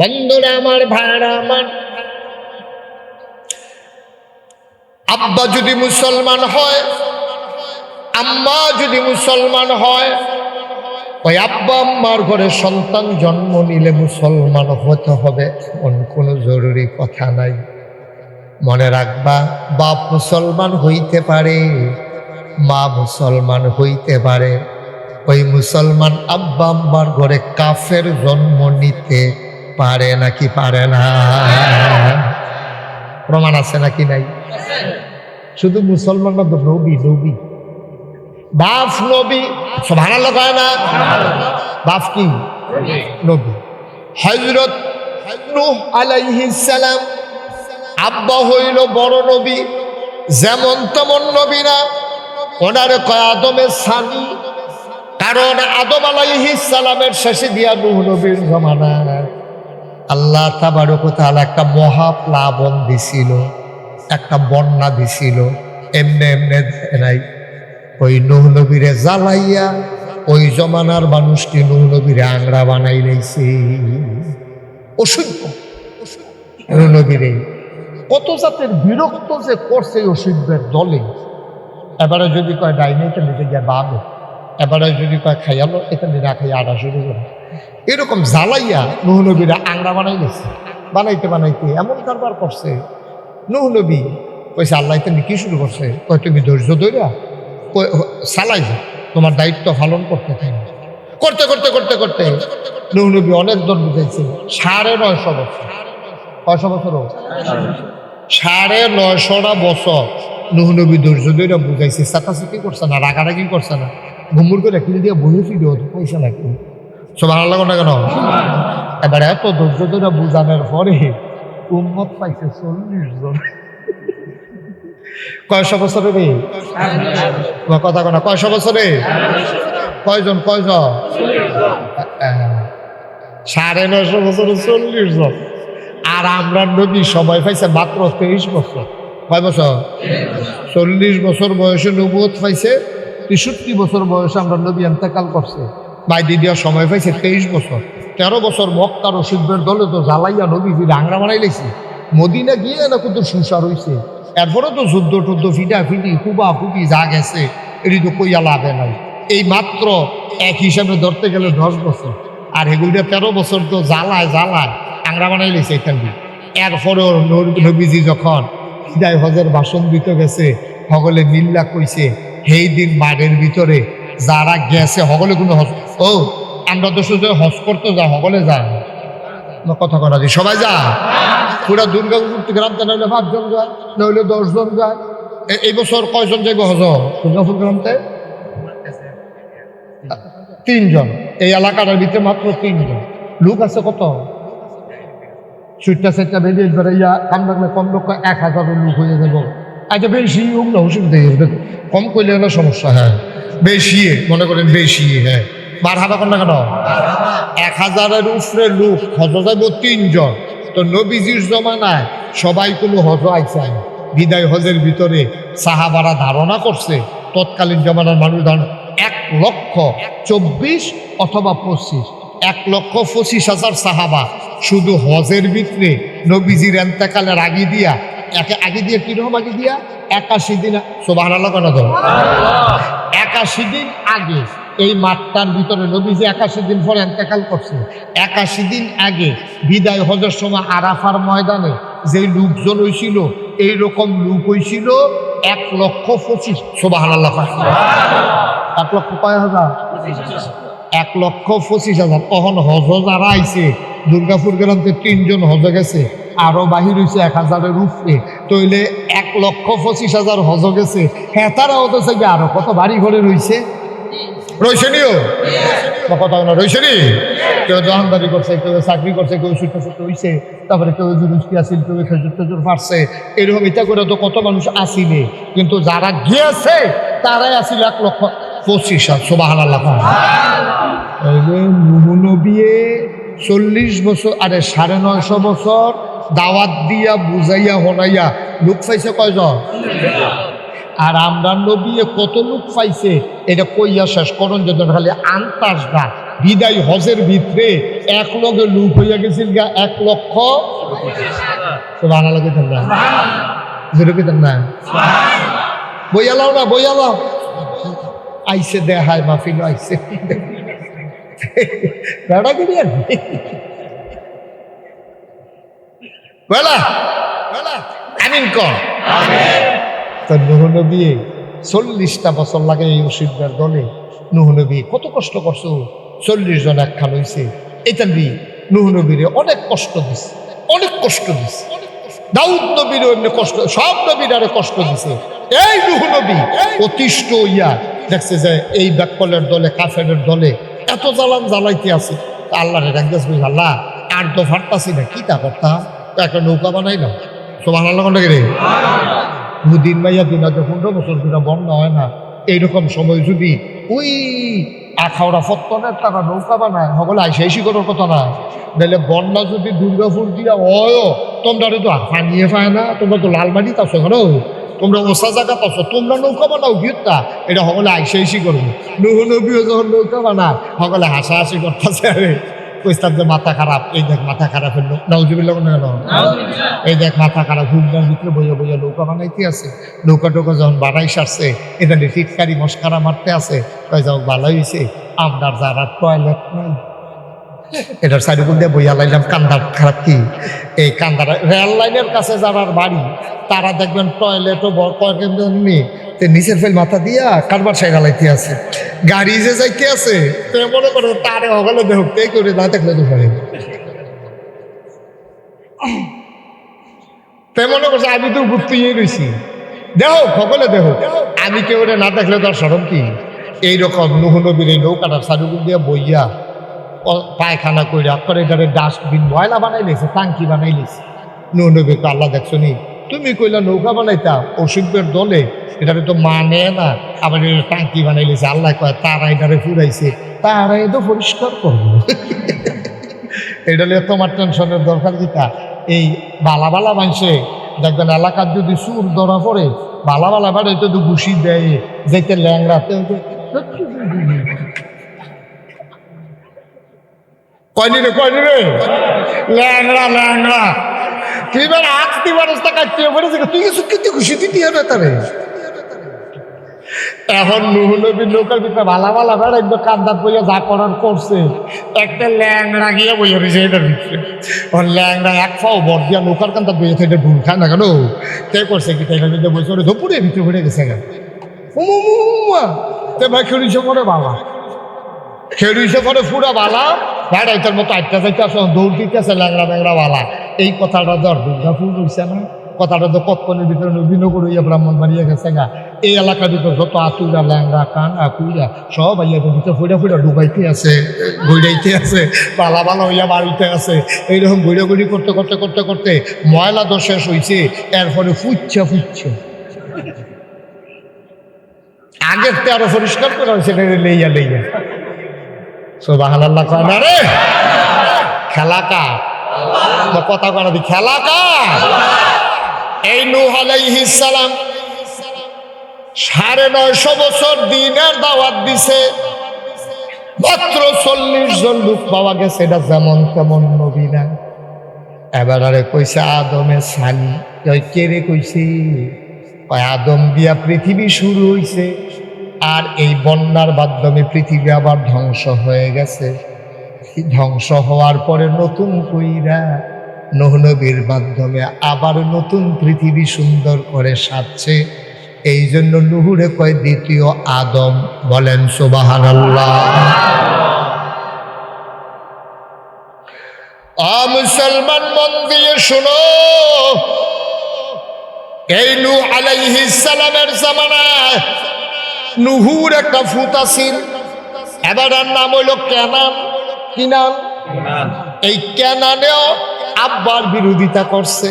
বন্ধুরা আমার ভাড়া আমার। আব্বা যদি মুসলমান হয়, আম্মা যদি মুসলমান হয়, ওই আব্বা আম্মার ঘরে সন্তান জন্ম নিলে মুসলমান হতে হবে, এমন কোনো জরুরি কথা নাই। মনে রাখবা, বাপ মুসলমান হইতে পারে, মা মুসলমান হইতে পারে। ওই মুসলমান আব্বা আম্মার ঘরে কাফের জন্ম নিতে পারে নাকি পারে না? প্রমাণ আছে নাকি নাই? শুধু মুসলমান না নবী নবী। বাপ নবী ভালো কয় না? বাপ কি? নবী। হজরত সালাম আব্বা হইল বড় নবী, যেমন তেমন নবী না। ওনার কয়, আদমের সানি কারণ আদম আলাইহিস সালামের শেষে দিয়া নূহ নবীর জমানা। আল্লাহ তাবারক তাআলা একটা মহাপ্লাবন দিছিল, একটা বন্যা দিছিল, এমনে এমনে নাই। ওই নবীরে জ্বালাইয়া ওই জমানার মানুষটি নবীরে আংরা বানাই লাইছে। অসহ্য নবীরে কত জাতের বিরক্ত যে করছে অসভ্যের দলে। এবারে যদি কয়, ডাইনি এটা নিতে গিয়ে এবারে যদি কয় খাইয়ালো এটা নিয়ে না খাইয়া শুরু করে। এরকম জ্বালাইয়া নুহ নবীরা আংরা বানাই গেছে বানাইতে বানাইতে এমন কারবার করছে। নুহ নবী কইছে, আল্লাহ তুমি কি শুরু করছে। কয়, তুমি ধৈর্য ধৈর্য চালাই তোমার দায়িত্ব পালন করতে থাকবে করতে করতে করতে করতে নুহ নবী অনেক জন বুঝাইছে সাড়ে নয়শো বছর। কয়শো বছর? সাড়ে নয়শোটা বছর নুহ নবী ধৈর্য ধৈর্য বুঝাইছে, চাতাচুতি করছে না, রাগারাগি করছে না। ঘুমুর করে কিনে দিয়ে হতো পয়সা নাকি সব ভালো লাগো না কেন? এবার এত ধৈর্য ধরে বুঝানোর পরে উম্মত পাইছে চল্লিশ জন। কয়শো বছরে রে? কথা কোনা? কয়শো বছরে? কয়জন? কয়জন? সাড়ে নয়শো বছরে চল্লিশ জন। আর আমরা নবী সময় পাইছে মাত্র তেইশ বছর। কয় বছর? চল্লিশ বছর বয়সে নবুয়ত পাইছে তেষট্টি বছর বয়সে আমরা নবী এন্তেকাল করছে। বাইদি দেওয়ার সময় পাইছে তেইশ বছর। তেরো বছর মক্কার অসিদ্ধের দলে তো জ্বালাইয়া নবী ফিরে আংরা বানাই লেছি মদিনা গিয়ে না কিন্তু সুসার হয়েছে এরপরে তো যুদ্ধ টুদ্ধ ফিটা ফিটি খুবা খুবি যা গেছে, এটি তো কইয়া লাভে নাই। এই মাত্র এক হিসাবে ধরতে গেলে দশ বছর। আর এগুলিটা তেরো বছর তো জ্বালায় জ্বালায় আংরা বানাই লেছে এখান দিয়ে। এরপরেও নবীজি যখন হৃদয় হজের ভাষণ দিতে গেছে, সকলে মিল্লা কইছে সেই দিন মাঠের ভিতরে যারা গেছে, সকলে কোনো হজ ও আমরা তো শুধু হজ করতে যা সকলে যা কথা কথা দি সবাই যা পুরা দুর্গাপুর থেকে গ্রাম থেকে নইলে পাঁচজন যায় নইলে দশজন যায়। এই বছর কয়জন যাইব হজ? দুর্গাপুর গ্রামতে তিনজন। এই এলাকাটার ভিতরে মাত্র তিনজন। লোক আছে কত? সুইটটা সেটটা বেরিয়ে বেড়াইয়া কাম লাগলে কম লোক এক হাজারের লোক হয়ে যাব। আচ্ছা বেশি হোক না অসুবিধা কম করলে হলো সমস্যা হ্যাঁ। বেশি, মনে করেন বেশি হ্যাঁ। বার কর না কেন? এক হাজারের উপরে লোক হজ যাইব তিনজন। তো নবীজির জমানায় সবাই কোনো হজ আইসে না। বিদায় হজের ভিতরে সাহাবারা ধারণা করছে, তৎকালীন জমানার মানুষ ধারণা এক লক্ষ চব্বিশ অথবা পঁচিশ। এক লক্ষ পঁচিশ হাজার সাহাবা। শুধু হজের ভিতরে নবীজির এন্তেকালের আগে দিয়া একে আগে দিয়ে কীরকম আগে দিয়া? একাশি দিন সোবাহ কেন তো? একাশি দিন আগে। এই মাঠটার ভিতরে নবী যে একাশি দিন পরে এন্তেকাল করছে একাশি দিন আগে বিদায় হজের সময় আরাফার ময়দানে যে লোকজন হয়েছিল এই রকম লোক হয়েছিল এক লক্ষ পঁচিশ। সোবাহ এক লক্ষ কয় হাজার? এক লক্ষ পঁচিশ হাজার। তখন হজ যারা আইছে দুর্গাপুর গ্রামতে তিনজন হজ গেছে। আরও বাহির হয়েছে এক হাজারের উপরে। তইলে এক লক্ষ পঁচিশ হাজার হজ গেছে। হ্যাঁ তারা হতে চাইবে আরও। কত বাড়ি ঘরে রয়েছে রয়েছে কথা না রয়েছে কেউ দোকানদারি করছে, কেউ চাকরি করছে, কেউ ছুটে ছুটে হয়েছে তারপরে কেউ জুরুস্কি আসিল কেউ খেজুর টেজুর ফাটছে এরকম এটা করে তো কত মানুষ আসিলে কিন্তু যারা গিয়েছে, তারাই আসিল এক লক্ষ পঁচিশ হাজার। সোবাহ আল্লাহ চল্লিশ বছর, আরে সাড়ে নয়শো বছর দাওয়াত দিয়া বুঝাইয়া হনাইয়া লোক পাইছে কয়জন? আর আমরা নবিয়ে কত লোক পাইছে, এটা কইয়া শেষ করুন, যদি খালি আন্তাজটা বিদায় হজের ভিতরে এক লগে লুক হইয়া গেছিল গা এক লক্ষ। বানা লাগে না? কইতেন না? বইয়া লাও না, বইয়া লাও। আইসে দেখায় মাহফিল আইসে বেড়া গিরি আর বেলা। আমিন কর। তো নুহনবী চল্লিশটা বছর লাগে এই ওষুধের দলে। নুহনবী কত কষ্ট করছ? চল্লিশ জন একখান হয়েছে এটা বি নুহনবীরে অনেক কষ্ট দিছে। অনেক কষ্ট দিছে। দাউদ নবীরও এমনি কষ্ট, সব নবীরারে কষ্ট দিছে। এই নুহনবী অতিষ্ঠ ইয়া দেখছে যে এই ব্যাকলের দলে কাফের দলে এত জ্বালান জ্বালাইতে আছে। আল্লাহরে বুঝ আল্লাহ আর তো ফাটতাছি না, কি তা করতাম? একটা নৌকা বানাই না সোমান আল্লাহ কোনটা রে দুদিন মাইয়া দিন পনেরো বছর ধরে বন্যা হয় না। এইরকম সময় যদি ওই আখাওড়া ফত্তনের টাকা নৌকা বানায়, সকলে আইসাইসি করার কথা না। নাহলে বন্যা যদি দুর্গাপুর দিয়া হয়, তোমরা তো পানিয়ে পায় না। তোমরা তো লালবাড়ি তাছো কেন? তোমরা ওসা জায়গা পাচ্ছ তোমরা নৌকা বানাও গিয়েটা এটা সকলে আইসাইসি করব। নবীও যখন নৌকা বানায়, সকলে হাসা হাসাহাসি করতেছে আরে। কইস্তার যে মাথা খারাপ এই দেখ মাথা খারাপ হলো? নাউজুবিল্লাহ। কেন এই দেখ মাথা খারাপ হুমদার ভিতরে বইয়া বইয়া নৌকা বানাইতে আছে। নৌকা টৌকা যখন বানাই সারছে এটা টিটকারি মস্কারা মারতে আছে। কয় যাও ভালো হয়েছে আপনার যারা টয়লেট নাই। এটার সাইডুকুল দিয়ে বইয়া লাইলাম, কান্দার খারাপ কি? এই কান্দার রেল লাইনের কাছে যারার বাড়ি, তারা দেখবেন টয়লেটও কয়েকদিন তে নিচের ফেল মাথা দিয়া কারবার সাইড লাইতে আছে। গাড়ি যে যাইতে আছে, তো মনে করো তারে হগলে দেহ, তে করে না দেখলে তো পারে তে মনে করছে, আমি তো ঘুরতেই রয়েছি দেহ সকলে দেহ। আমি কেউ না দেখলে তার সরম কি? এইরকম নুহনবীর এই নৌকাটার সারুগুল দিয়ে বইয়া পায়খানা করে করে এটারে ডাস্টবিন ময়লা বানাই লেছে, টাঙ্কি বানাই লেছে। নুহনবীকে আল্লাহ দেখছ নি? তুমি কইলা নৌকা বানাইতা, অসুখের দলে, এটারে তো মানে না, আবার এটা টাঙ্কি বানাই লেছে, আল্লাহ কয় তারা এটারে ফুরাইছে, তারা তো পরিষ্কার করব। এটা নিয়ে তোমার টেনশনের দরকার দিতা এই বালা বালা মানুষে, দেখবেন এলাকার যদি সুর ধরা পড়ে, বালা বালা বাড়ে তো তো ঘুষি দেয় যেতে ল্যাংরাতে কয়নি রে কয়নি রে ল্যাংরা ল্যাংরা তুই এবার আঁকতে পারিস তা কাটতে পারিস তুই কিছু কিন্তু খুশি দিতে হবে তারে। এখন নুহনবীর নৌকার ভিতরে ভালা ভালা বেড়া একদম কান্দার বইয়া যা করার করছে। একটা ল্যাংড়া গিয়া বইয়া রয়েছে এটার ভিতরে। ওর ল্যাংড়া এক পাও বর দিয়া নৌকার কান্দার বইয়া থেকে ঢুল খায় না কেন? কে করছে কি? তাই বসে ওরে ধপুরে ভিতরে ঘুরে গেছে উমুমুমুমা তে ভাই খেলুইছে পরে বাবা। খেলুইছে পরে পুরা বালা। ভেড়াইটার মতো আটটা যাইতে দৌড় দিতেছে, ল্যাংড়া ল্যাংড়া বালা। এই কথাটা ধর দুর্গাপুর রয়েছে না। কথাটা তো কতক্ষণের ভিতরে নবীনগর হইয়া ব্রাহ্মণ বাড়িয়ে গেছে গা। এই এলাকার ভিতর যত আতুরা ল্যাংরা কানা, কুইরা, সব আইয়া ভিতরে ফুড়া ফুড়া ডুবাইতে আছে ঘুরাইতে আছে পালা পালা হইয়া বাড়িতে আছে। এইরকম ঘুরে ঘুরি করতে করতে করতে করতে ময়লা তো শেষ হয়েছে এরপরে ফুচ্ছে ফুচ্ছে আগের তে আরও পরিষ্কার করা হয়েছে লেইয়া লেইয়া। সোবাহান আল্লাহ রে? কথা কয় দি খেলা কার এই নূহ সালাম সাড়ে নয়শো বছর দিনের দাওয়াত দিছে। মাত্র চল্লিশ জন লোক পাওয়া গেছে, এটা যেমন তেমন নবী না। এবার আরে কইছে আদমে সানি। ওই কেড়ে কইছে? ওই আদম দিয়া পৃথিবী শুরু হইছে। আর এই বন্যার মাধ্যমে পৃথিবী আবার ধ্বংস হয়ে গেছে। ধ্বংস হওয়ার পরে নতুন কইরা নহনবীর মাধ্যমে আবার নতুন পৃথিবী সুন্দর করে সাজছে। এই জন্য নুহুরে কয় দ্বিতীয় আদম বলেন সুবাহান মুসলমান মন দিয়ে শোনো, এই নু আলাইহিস সালামের জামানায় নুহুর একটা ফুত আছিল এবার আর নাম হইল কেনান। কি নাম এই কেনানেও আব্বার বিরোধিতা করছে।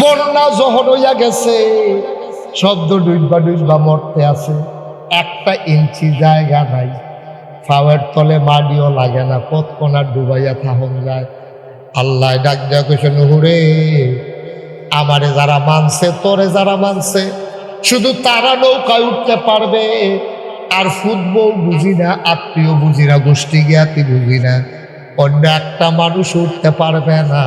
বন্যা জহর হইয়া গেছে। শব্দ ডুইবা ডুইবা মরতে আছে। একটা ইঞ্চি জায়গা নাই। ফাওয়ার তলে মাটিও লাগে না। কত কোনা ডুবাইয়া থাহন যায়। আল্লাহ ডাক দেওয়া কইছে নুহুরে আমারে যারা মানছে তোরে যারা মানছে শুধু তারা নৌকায় উঠতে পারবে। আর ফুটবল বুঝি না আত্মীয় বুঝি না গোষ্ঠী জ্ঞাতি বুঝি না। অন্য একটা মানুষ উঠতে পারবে না।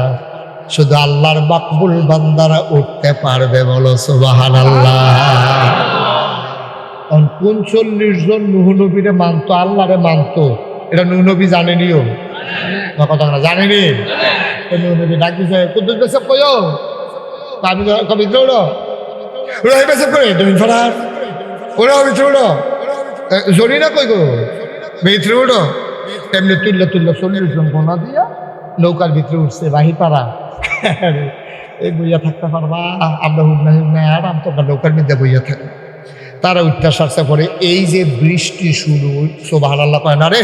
শুধু আল্লাহর মাকবুল বান্দারা উঠতে পারবে বলো সুবাহান আল্লাহ কোন চল্লিশ জন নুহনবীরে মানতো আল্লাহরে মানতো? এটা নুহনবী জানেনিও কথা না জানেনি? নুহনবী ডাক কইও তা আমি কবি দৌড়ো রহি বেসব করে তুমি ফরার। ওরা ভিতরে উঠো। জরি না কই গো? ভিতরে উঠো। এমনি তুললে তুললে চল্লিশ জন দিয়া নৌকার ভিতরে উঠছে বাহি পাড়া। এই বইয়া থাকতে পারবা? আমরা হুক না হুক না আরাম তোমরা নৌকার মধ্যে বইয়া থাকো। তারা উঠতে সারছে পরে এই যে বৃষ্টি শুরু সোবাহ আল্লাহ কয় না রে?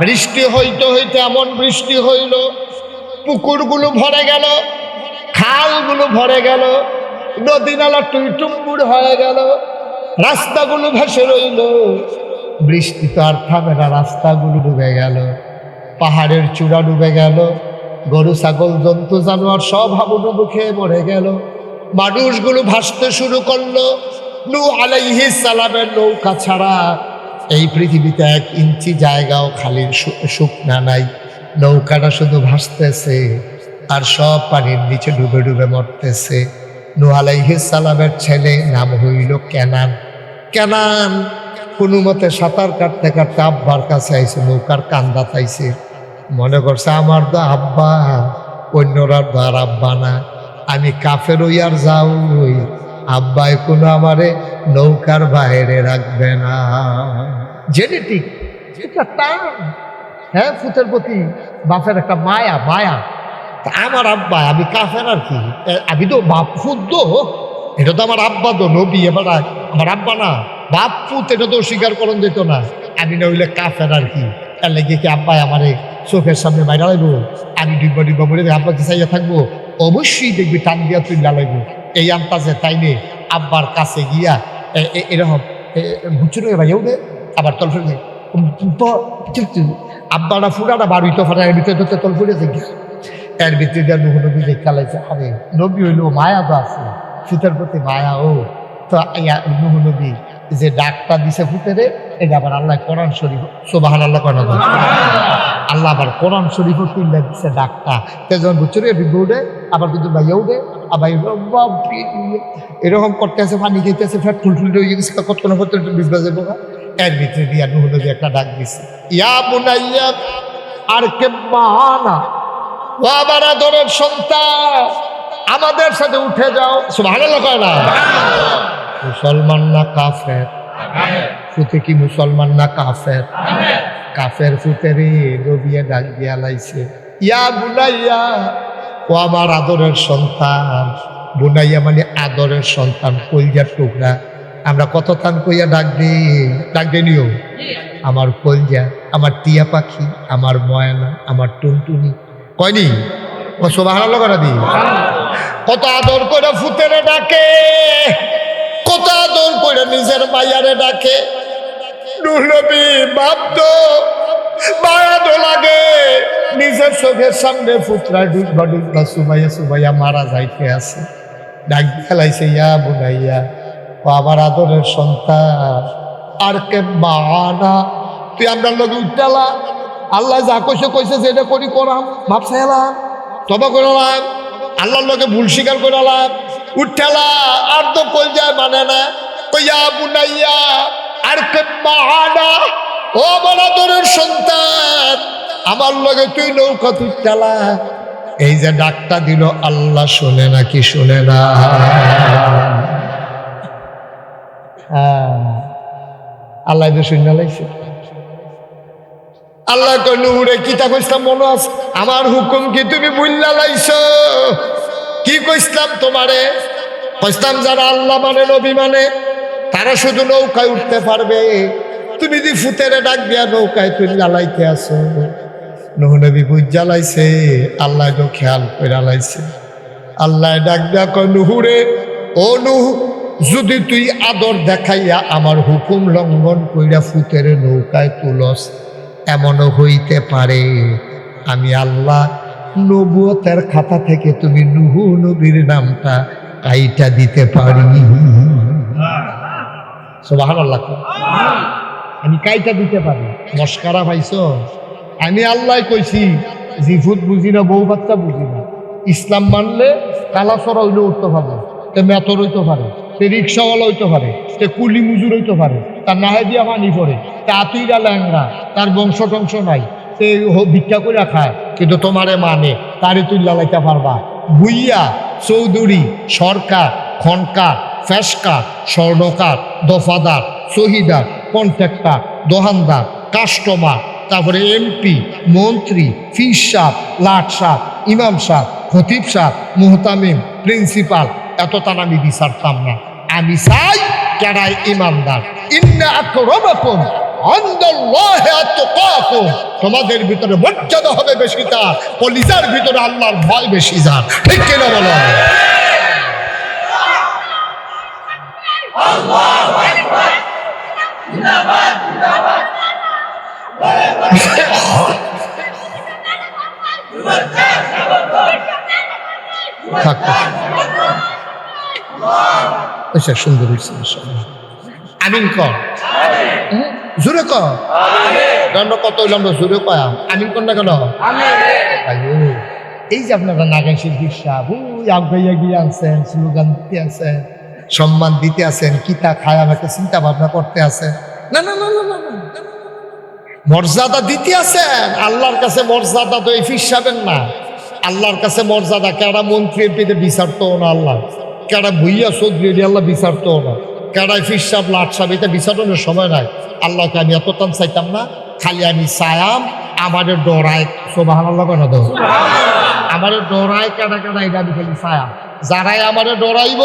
বৃষ্টি হইতে হইতে এমন বৃষ্টি হইল, পুকুরগুলো ভরে গেল, খালগুলো ভরে গেল নদী নালা টুইটুম্বুর হয়ে গেল। রাস্তাগুলো ভেসে রইল। বৃষ্টি তো আর থামে না, রাস্তাগুলো ডুবে গেল। পাহাড়ের চূড়া ডুবে গেল। গরু, ছাগল, জন্তু, জানোয়ার সব হাবুডুবু খেয়ে মরে গেল। মানুষগুলো ভাসতে শুরু করল। নু আলাইহি সালামের নৌকা ছাড়া। এই পৃথিবীতে এক ইঞ্চি জায়গাও খালি শুকনা নাই। নৌকাটা শুধু ভাসতেছে, আর সব পানির নিচে ডুবে ডুবে মরতেছে। নু সালামের ছেলে নাম হইল কেনান। কেনান কোনো মতে সাঁতার কাটতে কাটতে আব্বার কাছে আইসে নৌকার কান্দা তাইছে মনে করছে আমার তো আব্বা, অন্যরা তো আর আব্বা না। আমি কাফের আর যাও ওই আব্বাই কোনো আমারে নৌকার বাইরে রাখবে না। জেনেটিক, এটা টান। হ্যাঁ ফুতের প্রতি বাপের একটা মায়া মায়া। আমার আব্বা, আমি কাফের আর কি। আমি তো বাপ ফুদ্দ এটা তো আমার আব্বা তো, নবী, এবার আমার আব্বা না। বাপ ফুত এটা তো স্বীকার করণ যেত না। আমি না হইলে কাফের আর কি। তার লেগে কি আব্বাই আমারে চোখের সামনে বাইরে লাগবো আমি ডিব্বা ডিব্বা বলে আব্বাকে চাইয়া থাকব? অবশ্যই দেখবি টান দিয়া তুই লাগাইবো এই আন্তাজে তাইলে আব্বার কাছে গিয়া এরকম বুঝছ ভাই উঠে আবার তল ফেলে আব্বাটা ফুটাটা হইতে পারে এর ভিতরে তো তল ফুটেছে গিয়া এর ভিতরে নুহ নবী দেখা লাইছে আরে নবী হইল মায়া তো আছে ফুতের প্রতি মায়া ও। তো নুহ নবী যে ডাকটা দিছে ফুতেরে এটা আবার আল্লাহ কোরআন শরীফ সোবাহান আল্লাহ কেন আল্লাহ আবার কোরআন শরীফ তুললে দিচ্ছে ডাকটা। তে যখন বুঝছে বিদ্যু উঠে, আবার কিন্তু ভাইয়া উঠে, আবার এরকম করতে আছে পানি খেতেছে ফ্যাট ফুল হয়ে গেছে কত কোনো করতে বিজবা যাব না। এর ভিতরে দিয়া নুহ নবী একটা ডাক দিছে, ইয়া বুনাইয়া, আর কে বাহানা ও আমার আদরের সন্তান, আমাদের সাথে উঠে যাও। ভালো কয় না? মুসলমান না কাফের? ফুতে কি মুসলমান না কাফের? কাফের ফুতেরে রবিয়ে ডাক দিয়া লাইছে। ইয়া বুনাইয়া, ও আমার আদরের সন্তান। বুনাইয়া মানে আদরের সন্তান কলজার টুকরা। আমরা কত তান কইয়া ডাক দিই? ডাক দিনিও আমার কলজা আমার টিয়া পাখি, আমার ময়না, আমার টুনটুনি কয়নি? ও সোবাহ করা দি কত আদর করে ফুতেরে ডাকে, কত আদর করে নিজের মাইয়ারে ডাকে। নবী বাপ তো মায়া তো লাগে, নিজের চোখের সামনে ফুতরা ডুববা ডুববা সুমাইয়া সুমাইয়া মারা যাইতে আছে। ডাক ফেলাইছে, ইয়া বুনাইয়া, ও আমার আদরের সন্তান, আর কে মানা তুই আমরা লগে উঠালা আল্লাহ যা কইছে কইছে যে এটা করি করাম। ভাবছে এলাম তবা করলাম আল্লাহর লগে ভুল স্বীকার করলাম উঠালা আর তো কই যায় মানে না। কইয়া বুনাইয়া আর কে মানা ও আদরের সন্তান আমার লগে তুই নৌকা তুই চালা এই যে ডাকটা দিল আল্লাহ শোনে না কি শোনে না। হ্যাঁ, আল্লাহ যে শূন্য লাইছে। আল্লাহ কনুরে কিতা কইসলাম, মনে আছে? আমার হুকুম কি তুমি বুল্লা লাইছ? কি কইসলাম তোমারে? কইসলাম যারা আল্লাহ মানে নবী মানে তারা শুধু নৌকায় উঠতে পারবে। তুমি যদি ফুতেরে ডাক দিয়া নৌকায় তুমি জ্বালাইতে আসো। নহনবী বুঝ জ্বালাইছে আল্লাহ তো খেয়াল করে লাইছে। আল্লাহ ডাক দিয়া কয়, নুহুরে, ও নুহু, যদি তুই আদর দেখাইয়া আমার হুকুম লঙ্ঘন কইরা ফুতের নৌকায় তুলস এমনও হইতে পারে। আমি আল্লাহ নবুয়তের খাতা থেকে তুমি নুহু নবীর নামটা কাইটা দিতে পারি। সোবাহান আল্লাহ আমি কাইটা দিতে পারি। মস্কারা পাইছো আমি আল্লাহ কইছি জিফুত বুঝি না বউ বাচ্চা বুঝি না। ইসলাম মানলে কালাসরা হইলে উঠতে পারবে তো মেতর হইতে পারে। তে রিক্সাওয়ালা হইতে পারে, সে কুলি মুজুর হইতে পারে, তার নাহে দিয়া পানি পড়ে, তে আতুইরা ল্যাংরা তার বংশ টংশ নাই, সে ভিক্ষা করে খায়, কিন্তু তোমারে মানে তারে তুই লালাইতে পারবা। ভুইয়া, চৌধুরী, সরকার, খনকার ফেসকার স্বর্ণকার, দফাদার শহীদার কন্ট্রাক্টর, দোহানদার, কাস্টমার, তারপরে এমপি, মন্ত্রী ফিস সাহ লাট সাহ ইমাম সাহ খতিব সাহ মোহতামিম, প্রিন্সিপাল এত তার আমি বিচারতাম না। আমি চাই যারাই ইমানদার। ইন্না আকরামাকুম তোমাদের ভিতরে মর্যাদা হবে বেশি তার কলিজার ভিতরে আল্লাহর ভয় বেশি যার। ঠিক কিনা বলো? থাক। আচ্ছা সুন্দর হয়েছে আমিন কর জোরে কর কত হইলাম না জোরে কয়াম আমিন কর না কেন এই যে আপনারা নাগাইশের বিশ্বাস ওই আগাইয়া গিয়ে আনছেন স্লোগান দিতে আছেন সম্মান দিতে আছেন কিতা খায় আমাকে চিন্তা ভাবনা করতে আছে না না না না না। মর্যাদা দিতে আছেন আল্লাহর কাছে মর্যাদা তো এই ফিসাবেন না আল্লাহর কাছে মর্যাদা কেডা মন্ত্রী এমপিতে বিচারতো না আল্লাহ কেডা ভুইয়া চৌধুরী এটি আল্লাহ বিচারতো না। কেডাই ফিসাব লাট সাব এটা বিচারণের সময় নাই। আল্লাহকে আমি এত টান চাইতাম না খালি আমি চায়াম আমাদের ডরায়। সোবাহান আল্লাহ কেন দো আমাদের ডরায় কেডা কেডা এটা আমি খালি চায়াম যারাই আমাদের ডরাইব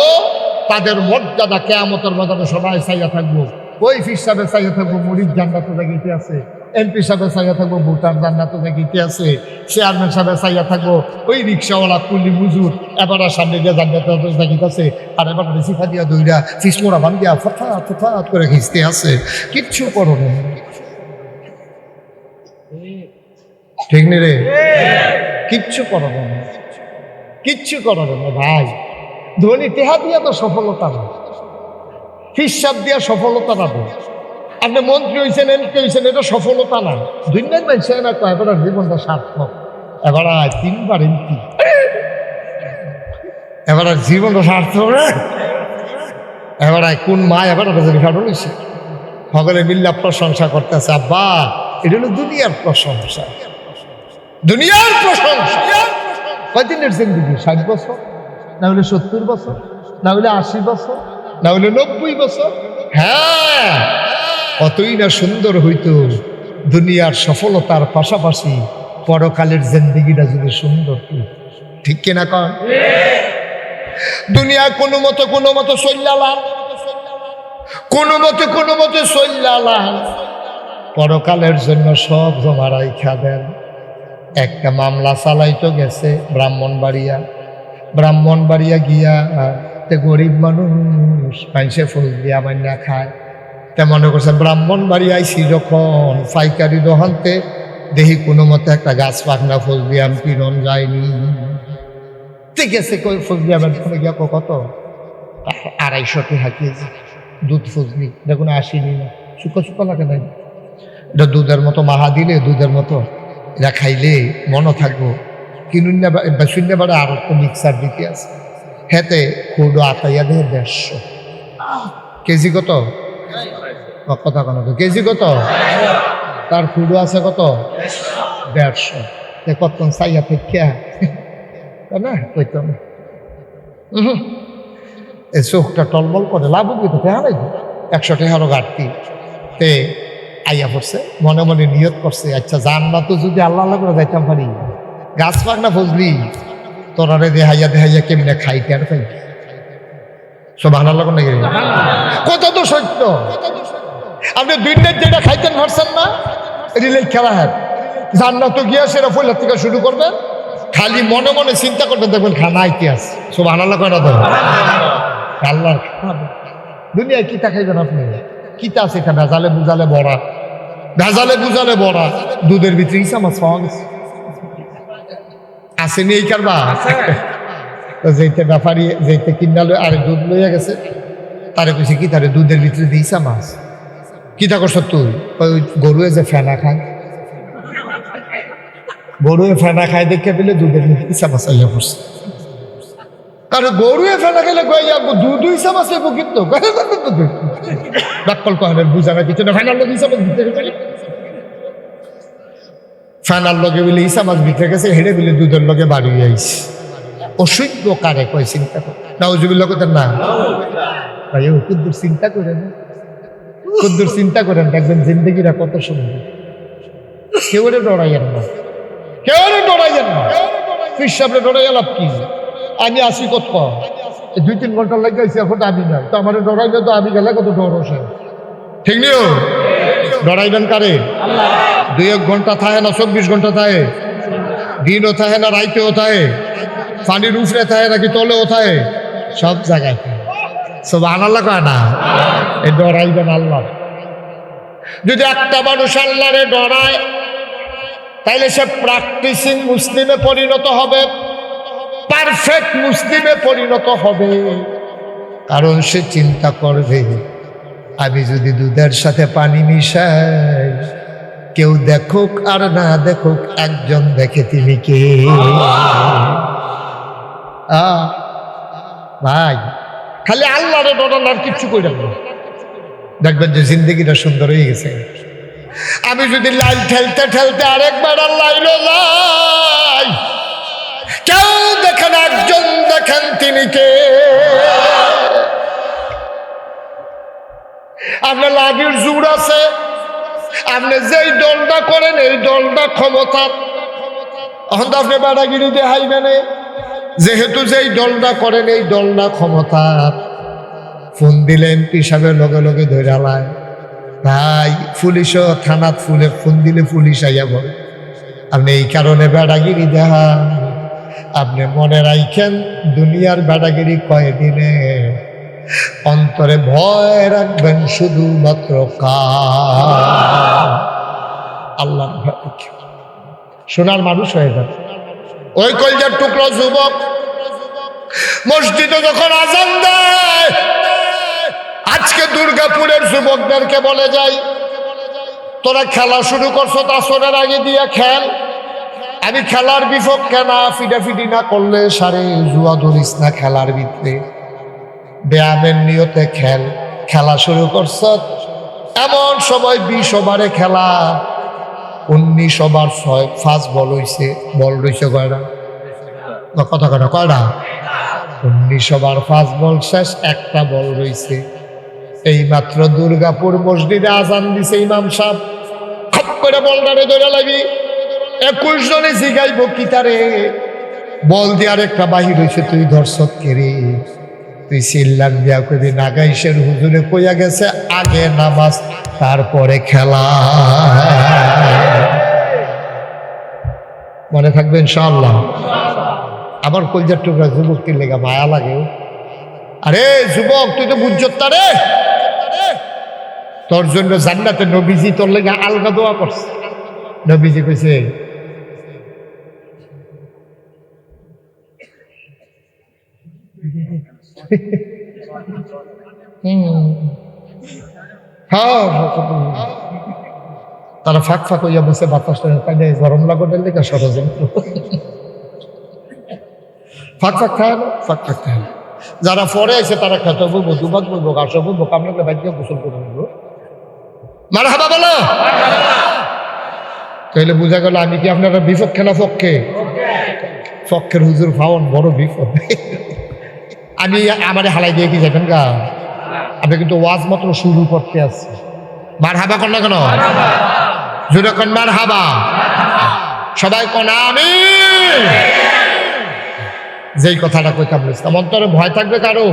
তাদের মর্যাদা কেয়ামতের মধ্যে সবাই চাইয়া থাকব। ওই ফিস সাহেব চাইয়া থাকব মরিদ জান্নাত জাগিতে আছে? এমপি সাহেব চাইয়া থাকব ভুটান জান্নাত জাগিতে আছে চেয়ারম্যান সাহেব চাইয়া থাকব, ওই রিক্সাওয়ালা, কুলি, মুজুর, এবার সামনে দিয়ে জান্নাত জাগিতে আছে, আর এবার রিসিফা দিয়া দইরা ফিস মোড়া বান দিয়া ফথাত ফথাত করে খিস্তে আছে। কিচ্ছু করো না। ঠিক নি রে? কিচ্ছু করো না। কিচ্ছু করো না ভাই। ধনী, টেহা দিয়া তো সফলতা না। হিসাব দিয়া সফলতা না আপনি মন্ত্রী হয়েছেন এমপি হয়েছেন এটা সফলতা না। দুনিয়ার মানুষ না তো এবার জীবনটা সার্থক। এবার তিনবার এমপি। এবার জীবনটা সার্থক রে এবার কোন মা, এবার কারণ হয়েছে সকলে মিল্লা প্রশংসা করতেছে, আব্বা, এটা হলো দুনিয়ার প্রশংসা। দুনিয়ার প্রশংসা। কয়দিনের জিন্দিগি? ষাট বছর? না হলে সত্তর বছর? না হলে আশি বছর? না হলে নব্বই বছর? হ্যাঁ। কতই না সুন্দর হইতো দুনিয়ার সফলতার পাশাপাশি পরকালের জিন্দিগিটা যদি সুন্দর হইতো। ঠিক কিনা? কন দুনিয়া কোনো মতো কোনো মতো চল্লালাম কোনো মতে কোনো মতে চল্লালাম পরকালের জন্য সব জমা রাইখা দেন। একটা মামলা চালাইতো গেছে ব্রাহ্মণ ব্রাহ্মণবাড়িয়া। ব্রাহ্মণবাড়িয়া গিয়া তে গরিব মানুষ পাইছে ফুল দিয়া মান্যা খায়। তে মনে করছে ব্রাহ্মণবাড়ি আইসি যখন, পাইকারি দোকানতে, দেখি কোনো মতে একটা গাছ পাখনা দিয়া কিরণ যায়নি। ঠিক আছে কই আমার ফোনে গিয়া কত? আড়াইশো টাকা কেজি দুধ ফজলি। দেখুন, আসেনি না। শুকো শুকো লাগে নাই। এটা দুধের মতো মাহা দিলে, দুধের মতো এটা খাইলে মনও থাকব। কিনুন না শূন্য বারে আরও তো মিক্সার দিতে আছে। হেতে খুডো আতাইয়া দেয় দেড়শো। কেজি কত? কথা কোনো কেজি কত? তার খুডো আছে কত? দেড়শো। কতক্ষণ চাইয়া থেকে না? কইতাম। এই চোখটা টলমল করে, লাভ উঠবে তো, টেহা নাই একশো টেহারও ঘাটতি। তে আইয়া পড়ছে, মনে মনে নিয়ত করছে আচ্ছা জান্নাত তো যদি আল্লাহ আল্লাহ করে যাইতাম পারি। গাছ পাক না ফজলি? তোরারে দেহাইয়া দেহাইয়া কেমনে খাইতে আর পাই সব নাকি? কত তো সত্য। আপনি দুই দিনের যেটা খাইতেন পারছেন না রিলে খেলা হ্যাঁ। জান্নাত গিয়া সেটা ফলের থেকে শুরু করবেন খালি মনে মনে চিন্তা করবেন দেখবেন খানা ইতিহাস। সব আনাল্লা করে না আল্লাহর খানা। দুনিয়ায় কিতা খাইবেন আপনি? কিতা আছে এটা ভেজালে বুঝালে বড়া। ভেজালে বুঝালে বড়া। দুধের ভিতরে ইসা মাছ পাওয়া আসেনি এই কারবা তো যেইতে ব্যাপারি যেইতে কিনালো আর দুধ লইয়া গেছে। তারে কইছে, কি তারে দুধের ভিতরে দিয়েছা মাছ? কি তা করছ তুই? ওই গরুয়ে যে ফেনা খায়। গরুয়ে ফেনা খায় দেখে পেলে দুধের ভিতরে ইসা মাছ আইয়া পড়ছে। কারণ গরুয়ে ফেনা খেলে কইয়া দুধ ইসা মাছ এবো কিন্তু ডাক্কল কহেন বুঝা না কিছু না ফেনার লোক ইসা মাছ ভিতরে গেছে। ফেনার লগে বলে, ইসা মাছ ভিতরে গেছে, হেঁড়ে বলে দুধের লগে বাড়ি আইছে। অসহ্য কারে কয় চিন্তা করে। নাউজুবিল্লাহ কোথায় না? ভাই, ও কুদ্দুর চিন্তা করেন। কুদ্দুর চিন্তা করেন দেখবেন জিন্দগিরা কত সুন্দর। কেউ ডরাইয়েন না। কেউ ডরাইয়েন না। সামনে ডরাইয়া লাভ কি? আমি আসি কত দুই তিন ঘণ্টা লাগে আইসি এখন আমি না। তো আমার ডরাইলে তো আমি গেলে কত ডর আসে ঠিক নিও ডরাইবেন কারে? দুই এক ঘণ্টা থাকে না, চব্বিশ ঘণ্টা থাকে দিনও থাকে না, রাইতেও থাকে পানির উফরে থাকে নাকি তলেও থাকে সব জায়গায় সব আনাল্লা কয় না? এই ডরাইবেন আল্লাহ। যদি একটা মানুষ আল্লাহরে ডরায়, তাইলে সে প্র্যাকটিসিং মুসলিমে পরিণত হবে। পারফেক্ট মুসলিমে পরিণত হবে। কারণ সে চিন্তা করবে, আমি যদি দুধের সাথে পানি মিশাই, কেউ দেখুক আর না দেখুক, একজন দেখে তিনি কে? আহ, ভাই। খালি আল্লাহরে ডরাল আর কিচ্ছু করে না। দেখবেন যে জিন্দগিটা সুন্দর হয়ে গেছে। আমি যদি লাইন ঠেলতে ঠেলতে আরেকবার আর লাইনও যাই কেউ দেখেন একজন দেখেন তিনি কে? আপনার লাগির জোর আছে আপনি যেই দলটা করেন এই দলটা ক্ষমতা এখন তো আপনি বেড়াগিরি দেখাইবেন যেহেতু যেই দলটা করেন, এই দলটা ক্ষমতা। ফোন দিলেন পিসাবের লগে লগে ধরে আলায় ভাই পুলিশও থানাত ফুলে ফোন দিলে পুলিশ আইয়া বলে, আপনি এই কারণে বেড়াগিরি দেখান। আপনি মনে রাখেন দুনিয়ার বেড়াগিরি কয়দিনে? অন্তরে ভয় রাখবেন শুধুমাত্র আল্লাহ সোনার মানুষ হয়ে যাবে। ওই কলজার টুকরো যুবক মসজিদে যখন আজান দেয়, আজকে দুর্গাপুরের যুবকদেরকে বলে যাই, তোরা খেলা শুরু করছ তাসরের আগে দিয়ে খেল। আমি খেলার বিপক্ষে না, ফিডাফিডি না করলে সারে জুয়া ধরিস না খেলার ভিতরে ব্যায়ামের নিয়তে খেল, খেলা শুরু করছ। এমন সময় বিশ ওভারে খেলা, উনিশ ওভার ছয় ফার্স্ট বল হইছে, বল কয়টা? না কথা কয়টা কয়টা উনিশ ওভার ফার্স্ট বল শেষ, একটা বল রইছে। এই মাত্র দুর্গাপুর মসজিদে আজান দিছে ইমাম সাহেব। খপ করে বলটারে ধরে লাগি একুশ জনে জিগাইব কি তারে? বল দিয়ার একটা বাহির হয়েছে তুই ধর্ষক কেরে তুই চিল্লান দিয়া কবি নাগাইশের হুজুরে কইয়া গেছে, আগে নামাজ, তারপরে খেলা। মনে থাকবে ইনশাআল্লাহ? আবার কলজার টুকরা যুবকটির লেগা মায়া লাগে আরে, যুবক, তুই তো বুঝছত রে। তোর জন্য জান্নাতে নবীজি তোর লেগে আলগা দোয়া করছে। নবীজি কইছে, তারা ফাঁক ফাঁক হইয়া বসে বাতাসটা কানে গরম লাগানোর লেগে ষড়যন্ত্র। ফাঁক ফাঁক খায় না ফাঁক ফাঁক খায় না। যারা পরে আছে তারা খেতে বলব দুবাক বলব, গাছ বলব কামড়ে বাড়িতে গোসল করে নেব মার হাবা বলো। তাহলে বোঝা গেল আমি কি আপনারা বিপক্ষে না পক্ষে? পক্ষের হুজুর ফাওন বড় বিপদ। আমি আমার হালাই দিয়ে কি যাবেন গা? আমি কিন্তু ওয়াজ মাত্র শুরু করতে আসছি মার হাবা কর না কেন? জোরে কন মার হাবা সবাই কন আমি যেই কথাটা কইতাম ইসলাম অন্তরে ভয় থাকবে কারও?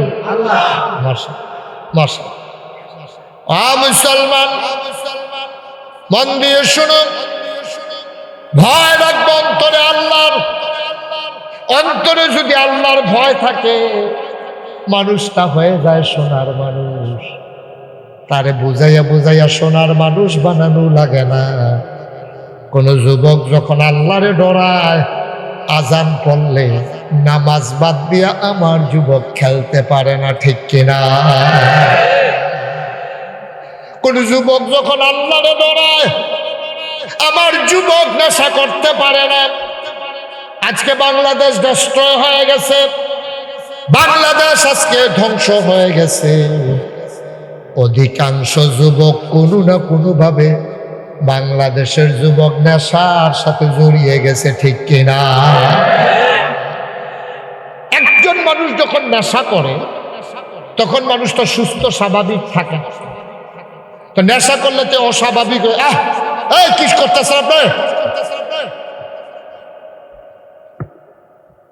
মুসলমান, মন দিয়ে শুনো। ভয় রাখবে অন্তরে আল্লাহর। অন্তরে যদি আল্লাহর ভয় থাকে, মানুষটা হয়ে যায় সোনার মানুষ। তারে বুঝাইয়া বুঝাইয়া সোনার মানুষ বানানো লাগে না। কোন যুবক যখন আল্লাহরে ডরায়, আজান পড়লে নামাজ বাদ দিয়া আমার যুবক খেলতে পারে না, ঠিক কিনা? কোন যুবক যখন আল্লাহরে ডরায়, আমার যুবক নেশা করতে পারে না। আজকে বাংলাদেশ ডেস্ট্রয় হয়ে গেছে। বাংলাদেশ আজকে ধ্বংস হয়ে গেছে। অধিকাংশ যুবক কোনো না কোনো ভাবে বাংলাদেশের যুবক নেশার সাথে জড়িয়ে গেছে, ঠিক কিনা? একজন মানুষ যখন নেশা করে, তখন মানুষ তো সুস্থ, স্বাভাবিক থাকে। তো নেশা করলে তো অস্বাভাবিক হয়ে আহ! এই কিস করতেছে আপনি?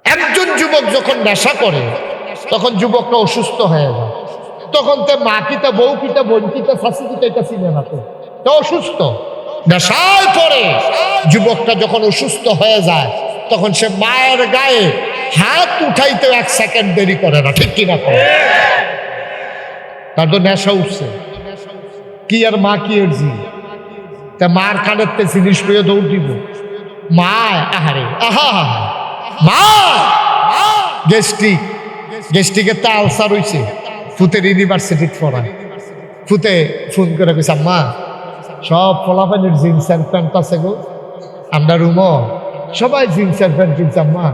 একজন যুবক যখন নেশা করে, তখন যুবকটা অসুস্থ হয়ে যায়। তখন তে মা কিতা বউ কিতা বোন কিতা শাশি কিতা এটা চিনে না তো অসুস্থ। নেশায় পড়ে। যুবকটা যখন অসুস্থ হয়ে যায়, তখন সে মায়ের গায়ে হাত উঠাইতে এক সেকেন্ড দেরি করে না ঠিক কিনা করে তার তো নেশা উঠছে। কি আর মা কি এরজি তা মার কানের তে জিনিস পেয়ে দৌড় দিব। মা আহারে। আহা মা গেস্টিক গেস্টিকের তা আলসার হইছে। ফুতের ইউনিভার্সিটি পড়ায়। ফুতে ফোন করে কইছে আম্মা সব ফলাফানের জিন্সের প্যান্ট আছে গো। আমরা রুমও। সবাই জিন্সের প্যান্ট কিনছে আম্মা